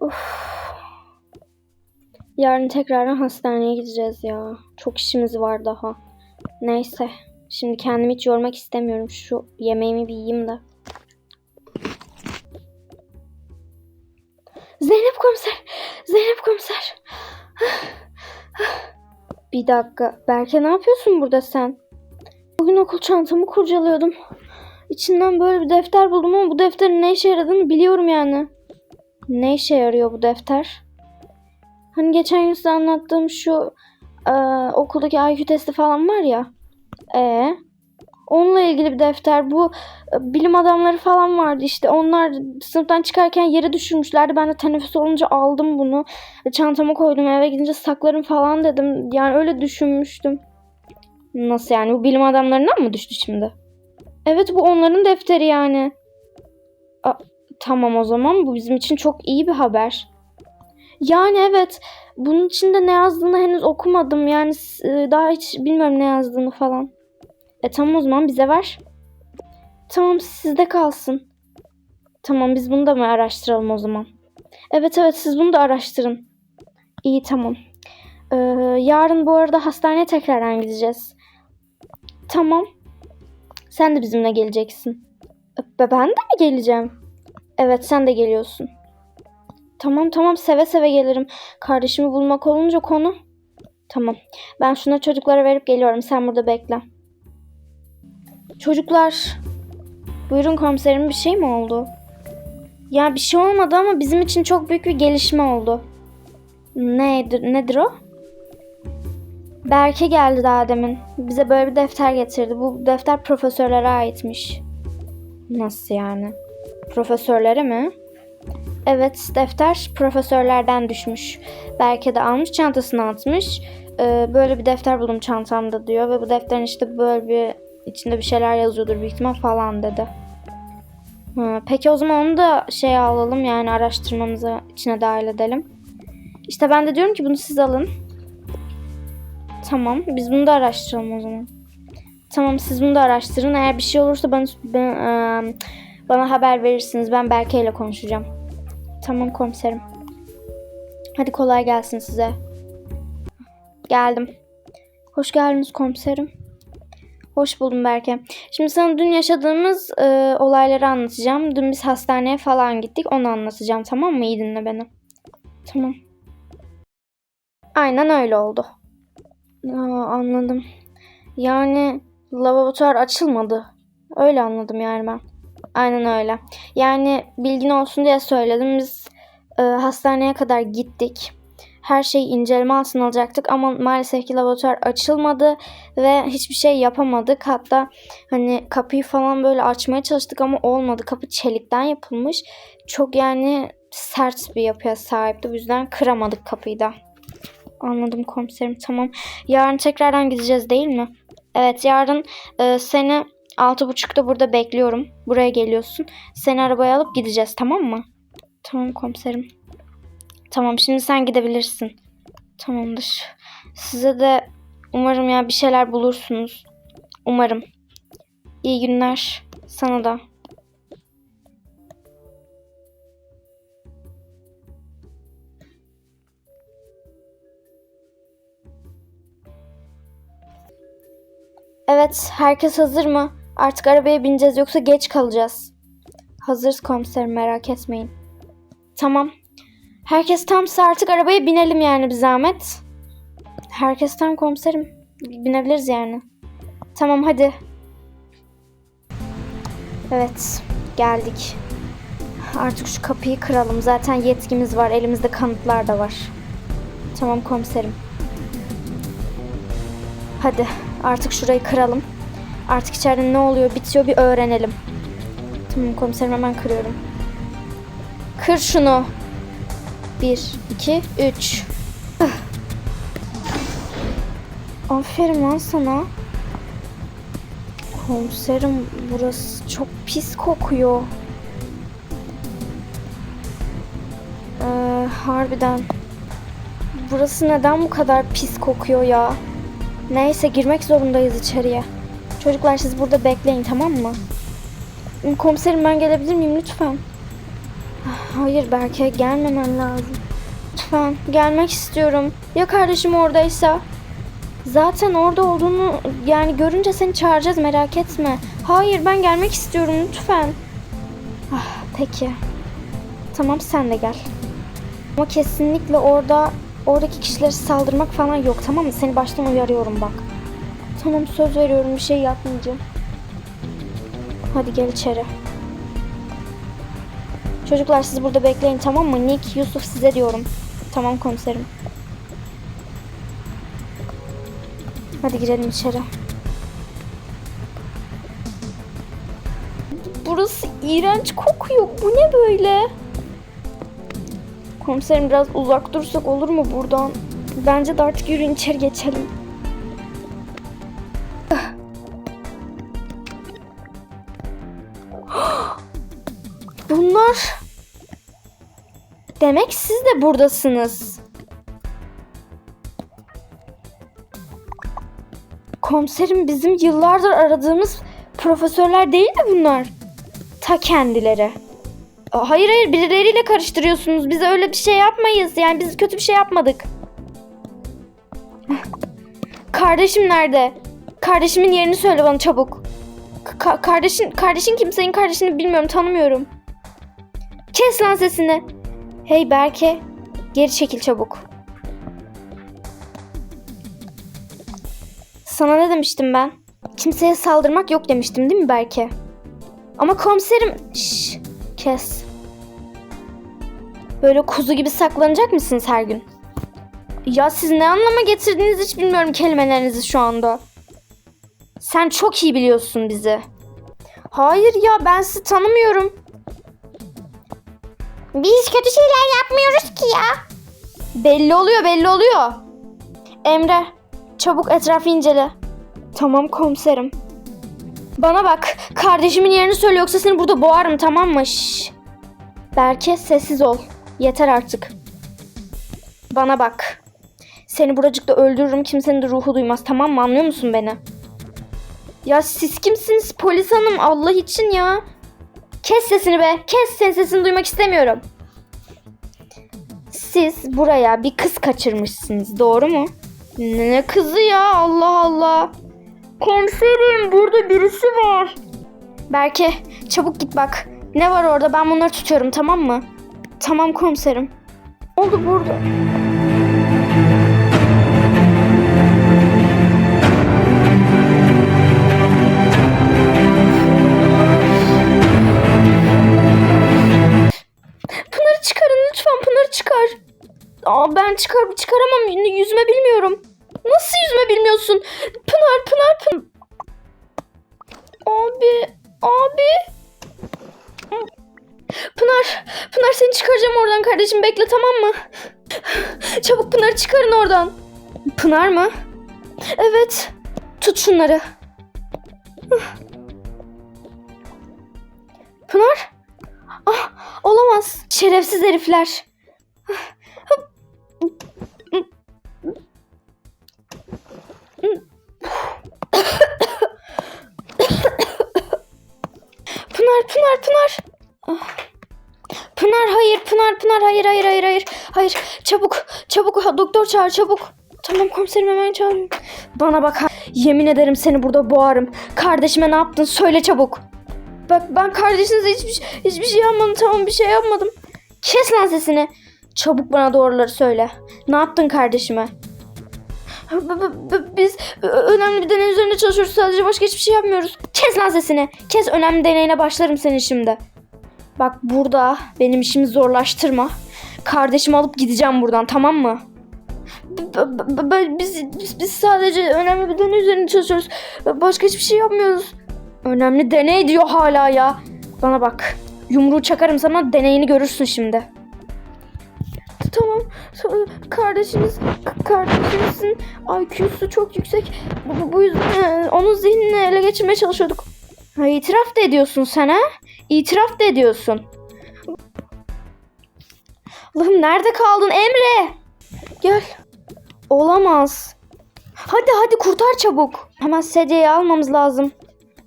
Of. Yarın tekrardan hastaneye gideceğiz ya. Çok işimiz var daha. Neyse. Şimdi kendimi hiç yormak istemiyorum. Şu yemeğimi bir yiyeyim de. Zeynep komiser. Zeynep komiser. Bir dakika. Berke ne yapıyorsun burada sen? Bugün okul çantamı kurcalıyordum. İçinden böyle bir defter buldum ama bu defterin ne işe yaradığını biliyorum yani. Ne işe yarıyor bu defter? Hani geçen gün size anlattığım şu e, okuldaki IQ testi falan var ya. E onunla ilgili bir defter. Bu e, bilim adamları falan vardı işte. Onlar sınıftan çıkarken yere düşürmüşlerdi. Ben de teneffüs olunca aldım bunu. E, Çantama koydum eve gidince saklarım falan dedim. Yani öyle düşünmüştüm. Nasıl yani? Bu bilim adamlarından mı düştü şimdi? Evet bu onların defteri yani. A, tamam o zaman bu bizim için çok iyi bir haber. Yani evet bunun içinde ne yazdığını henüz okumadım. Yani e, daha hiç bilmiyorum ne yazdığını falan. E tamam o zaman bize ver. Tamam sizde kalsın. Tamam biz bunu da mı araştıralım o zaman? Evet evet siz bunu da araştırın. İyi tamam. Ee, yarın bu arada hastaneye tekrardan gideceğiz. Tamam. Sen de bizimle geleceksin. E, Ben de mi geleceğim? Evet sen de geliyorsun. Tamam tamam seve seve gelirim. Kardeşimi bulmak olunca konu. Tamam. Ben şuna çocuklara verip geliyorum. Sen burada bekle. Çocuklar. Buyurun komiserim bir şey mi oldu? Ya bir şey olmadı ama bizim için çok büyük bir gelişme oldu. Nedir, nedir o? Berke geldi daha demin. Bize böyle bir defter getirdi. Bu defter profesörlere aitmiş. Nasıl yani? Profesörlere mi? Evet, defter profesörlerden düşmüş. Berke de almış, çantasına atmış. Ee, böyle bir defter buldum çantamda diyor ve bu defterin işte böyle bir içinde bir şeyler yazıyordur büyük ihtimal falan dedi. Ha, peki o zaman onu da şey alalım yani araştırmamıza içine dahil edelim. İşte ben de diyorum ki bunu siz alın. Tamam, biz bunu da araştıralım o zaman. Tamam, siz bunu da araştırın. Eğer bir şey olursa bana, ben, eee, bana haber verirsiniz. Ben Berke ile konuşacağım. Tamam komiserim. Hadi kolay gelsin size. Geldim. Hoş geldiniz komiserim. Hoş buldum Berke. Şimdi sana dün yaşadığımız e, olayları anlatacağım. Dün biz hastaneye falan gittik. Onu anlatacağım tamam mı? İyi dinle beni. Tamam. Aynen öyle oldu. Aa, anladım. Yani laboratuvar açılmadı. Öyle anladım yani ben. Aynen öyle. Yani bilgin olsun diye söyledim. Biz e, hastaneye kadar gittik. Her şeyi inceleme altına alacaktık ama maalesef ki laboratuvar açılmadı ve hiçbir şey yapamadık. Hatta hani kapıyı falan böyle açmaya çalıştık ama olmadı. Kapı çelikten yapılmış. Çok yani sert bir yapıya sahipti. Bu yüzden kıramadık kapıyı da. Anladım komiserim tamam. Yarın tekrardan gideceğiz değil mi? Evet yarın e, seni altı buçukta burada bekliyorum. Buraya geliyorsun. Seni arabaya alıp gideceğiz tamam mı? Tamam komiserim. Tamam şimdi sen gidebilirsin. Tamamdır. Size de umarım ya bir şeyler bulursunuz. Umarım. İyi günler. Sana da. Evet, herkes hazır mı? Artık arabaya bineceğiz yoksa geç kalacağız. Hazırız komiserim merak etmeyin. Tamam. Herkes tamsa artık arabaya binelim yani bir zahmet. Herkes tam komiserim. Binebiliriz yani. Tamam hadi. Evet geldik. Artık şu kapıyı kıralım. Zaten yetkimiz var. Elimizde kanıtlar da var. Tamam komiserim. Hadi artık şurayı kıralım. Artık içeride ne oluyor bitiyor bir öğrenelim. Tamam komiserim hemen kırıyorum. Kır şunu. Bir, iki, üç. Aferin lan sana. Komiserim burası çok pis kokuyor. Ee, harbiden. Burası neden bu kadar pis kokuyor ya? Neyse girmek zorundayız içeriye. Çocuklar siz burada bekleyin tamam mı? Komiserim ben gelebilir miyim lütfen? Hayır Berke gelmemen lazım. Lütfen gelmek istiyorum. Ya kardeşim oradaysa? Zaten orada olduğunu yani görünce seni çağıracağız merak etme. Hayır ben gelmek istiyorum lütfen. Ah, peki. Tamam sen de gel. Ama kesinlikle orada oradaki kişilere saldırmak falan yok tamam mı? Seni baştan uyarıyorum bak. Tamam söz veriyorum bir şey yapmayacağım. Hadi gel içeri. Çocuklar siz burada bekleyin tamam mı? Nick, Yusuf size diyorum. Tamam komiserim. Hadi girelim içeri. Burası iğrenç kokuyor. Bu ne böyle? Komiserim biraz uzak dursak olur mu buradan? Bence de artık yürüyün içeri geçelim. Bunlar... Demek siz de buradasınız. Komiserim bizim yıllardır aradığımız profesörler değil mi bunlar? Ta kendileri. Aa, Hayır hayır birileriyle karıştırıyorsunuz. Biz öyle bir şey yapmayız. Yani biz kötü bir şey yapmadık. Kardeşim nerede? Kardeşimin yerini söyle bana çabuk. Ka- kardeşin kardeşin kim? Senin kardeşini bilmiyorum, tanımıyorum. Kes lan sesini. Hey Berke, geri çekil çabuk. Sana ne demiştim ben? Kimseye saldırmak yok demiştim değil mi Berke? Ama komiserim... Şşş, kes. Böyle kuzu gibi saklanacak mısınız her gün? Ya siz ne anlama getirdiğinizi hiç bilmiyorum kelimelerinizi şu anda. Sen çok iyi biliyorsun bizi. Hayır ya ben sizi tanımıyorum. Biz kötü şeyler yapmıyoruz ki ya. Belli oluyor belli oluyor. Emre çabuk etrafı incele. Tamam komiserim. Bana bak kardeşimin yerini söyle yoksa seni burada boğarım tamam mı? Şşş. Berke sessiz ol. Yeter artık. Bana bak. Seni buracıkta öldürürüm kimsenin de ruhu duymaz tamam mı anlıyor musun beni? Ya siz kimsiniz polis hanım Allah için ya. Kes sesini be kes senin sesini duymak istemiyorum. Siz buraya bir kız kaçırmışsınız doğru mu? Ne kızı ya Allah Allah. Komiserim burada birisi var. Berke çabuk git bak. Ne var orada ben bunları tutuyorum tamam mı? Tamam komiserim. Ne oldu burada? Lütfen Pınar'ı çıkar. Aa, ben çıkar çıkaramam yüzme bilmiyorum. Nasıl yüzme bilmiyorsun? Pınar Pınar Pınar. Abi abi. Pınar Pınar seni çıkaracağım oradan kardeşim bekle tamam mı? Çabuk Pınar'ı çıkarın oradan. Pınar mı? Evet. Tut şunları. Pınar? Olamaz. Şerefsiz herifler. Pınar, Pınar, Pınar. Ah. Pınar hayır, Pınar, Pınar hayır, hayır, hayır, hayır. Hayır, çabuk, çabuk doktor çağır, çabuk. Tamam komiserim hemen çağırıyorum. Bana bak yemin ederim seni burada boğarım. Kardeşime ne yaptın söyle çabuk. Bak ben kardeşinize hiçbir, hiçbir şey yapmadım tamam bir şey yapmadım. Kes lan sesini. Çabuk bana doğruları söyle. Ne yaptın kardeşime? Biz önemli bir deney üzerinde çalışıyoruz sadece başka hiçbir şey yapmıyoruz. Kes lan sesini. Kes önemli deneyine başlarım senin şimdi. Bak burada benim işimi zorlaştırma. Kardeşimi alıp gideceğim buradan tamam mı? Biz, biz, biz sadece önemli bir deney üzerinde çalışıyoruz. Başka hiçbir şey yapmıyoruz. Önemli deney diyor hala ya. Bana bak. Yumruğu çakarım sana deneyini görürsün şimdi. Tamam. Kardeşiniz kardeşinizin IQ'su çok yüksek. Bu, bu- bu yüzden e, onun zihnini ele geçirmeye çalışıyorduk. Ha, itiraf da ediyorsun sen ha? İtiraf da ediyorsun. Allah'ım nerede kaldın Emre? Gel. Olamaz. Hadi hadi kurtar çabuk. Hemen sedyeyi almamız lazım.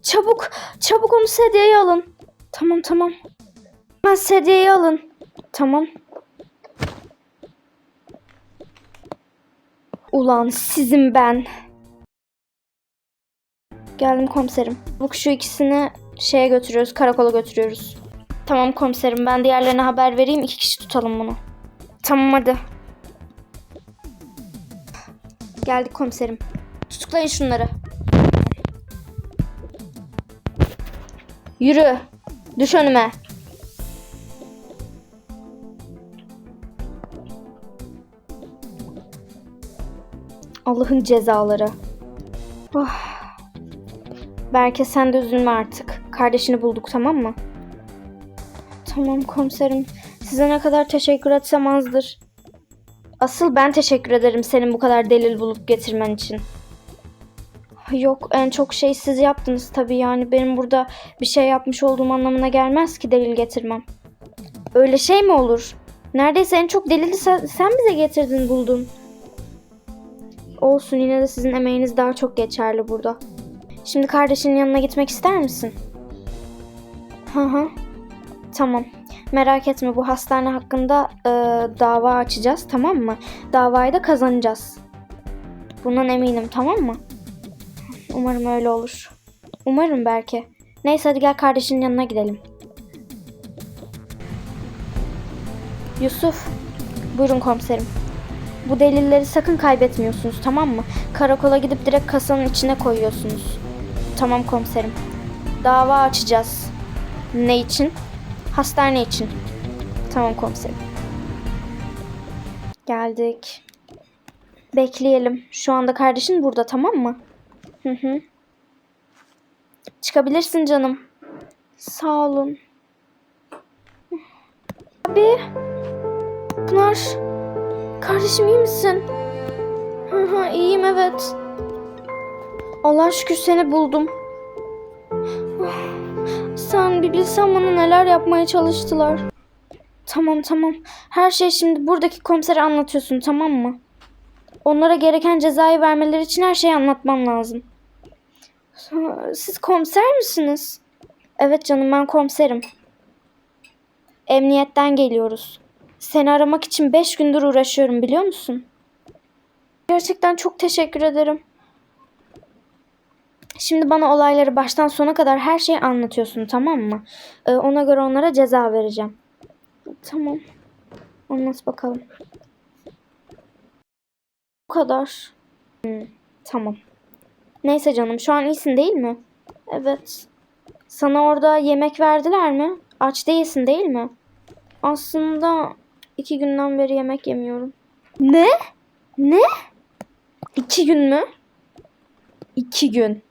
Çabuk, çabuk onu sedyeye alın. Tamam tamam. Ben sedyeyi alın. Tamam. Ulan sizin ben. Geldim komiserim. Bu şu ikisini şeye götürüyoruz, karakola götürüyoruz. Tamam komiserim, ben diğerlerine haber vereyim. iki kişi tutalım bunu. Tamam hadi. Geldik komiserim. Tutuklayın şunları. Yürü. Düş önüme. Allah'ın cezaları. Oh. Berke sen de üzülme artık. Kardeşini bulduk tamam mı? Tamam komiserim. Size ne kadar teşekkür etsem azdır. Asıl ben teşekkür ederim senin bu kadar delil bulup getirmen için. Yok en çok şey siz yaptınız tabii yani benim burada bir şey yapmış olduğum anlamına gelmez ki delil getirmem. Öyle şey mi olur? Neredeyse en çok delili sen, sen bize getirdin buldun. Olsun yine de sizin emeğiniz daha çok geçerli burada. Şimdi kardeşinin yanına gitmek ister misin? Hı hı. Tamam. Merak etme bu hastane hakkında e, dava açacağız tamam mı? Davayı da kazanacağız. Bundan eminim tamam mı? Umarım öyle olur. Umarım belki. Neyse hadi gel kardeşinin yanına gidelim. Yusuf. Buyurun komiserim. Bu delilleri sakın kaybetmiyorsunuz tamam mı? Karakola gidip direkt kasanın içine koyuyorsunuz. Tamam komiserim. Dava açacağız. Ne için? Hastane için. Tamam komiserim. Geldik. Bekleyelim. Şu anda kardeşin burada tamam mı? Hı hı. Çıkabilirsin canım. Sağ olun. Abi. Pınar. Kardeşim iyi misin? Hı hı iyiyim evet. Allah şükür seni buldum. Sen bir bilsen bana neler yapmaya çalıştılar. Tamam tamam. Her şey şimdi buradaki komisere anlatıyorsun tamam mı? Onlara gereken cezayı vermeleri için her şeyi anlatmam lazım. Siz komiser misiniz? Evet canım ben komiserim. Emniyetten geliyoruz. Seni aramak için 5 gündür uğraşıyorum biliyor musun? Gerçekten çok teşekkür ederim. Şimdi bana olayları baştan sona kadar her şeyi anlatıyorsun tamam mı? Ee, ona göre onlara ceza vereceğim. Tamam. Anlat bakalım. Bu kadar. Hmm, tamam. Neyse canım şu an iyisin değil mi? Evet. Sana orada yemek verdiler mi? Aç değilsin değil mi? Aslında iki günden beri yemek yemiyorum. Ne? Ne? İki gün mü? İki gün.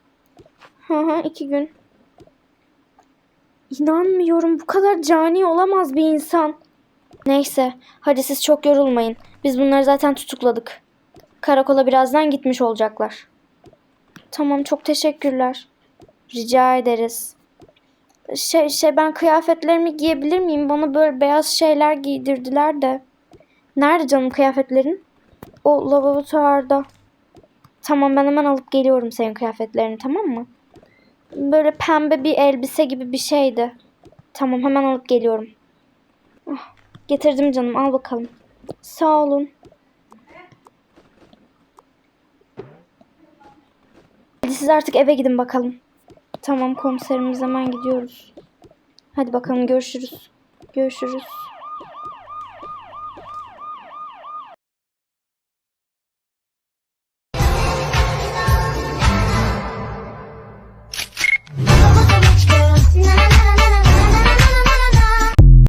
Hı hı iki gün. İnanmıyorum bu kadar cani olamaz bir insan. Neyse hadi siz çok yorulmayın. Biz bunları zaten tutukladık. Karakola birazdan gitmiş olacaklar. Tamam çok teşekkürler. Rica ederiz. Şey şey ben kıyafetlerimi giyebilir miyim? Bana böyle beyaz şeyler giydirdiler de. Nerede canım kıyafetlerin? O laboratuvarda. Tamam ben hemen alıp geliyorum senin kıyafetlerini tamam mı? Böyle pembe bir elbise gibi bir şeydi. Tamam hemen alıp geliyorum. Ah, getirdim canım al bakalım. Sağ olun. Siz artık eve gidin bakalım. Tamam komiserimiz hemen gidiyoruz. Hadi bakalım görüşürüz. Görüşürüz.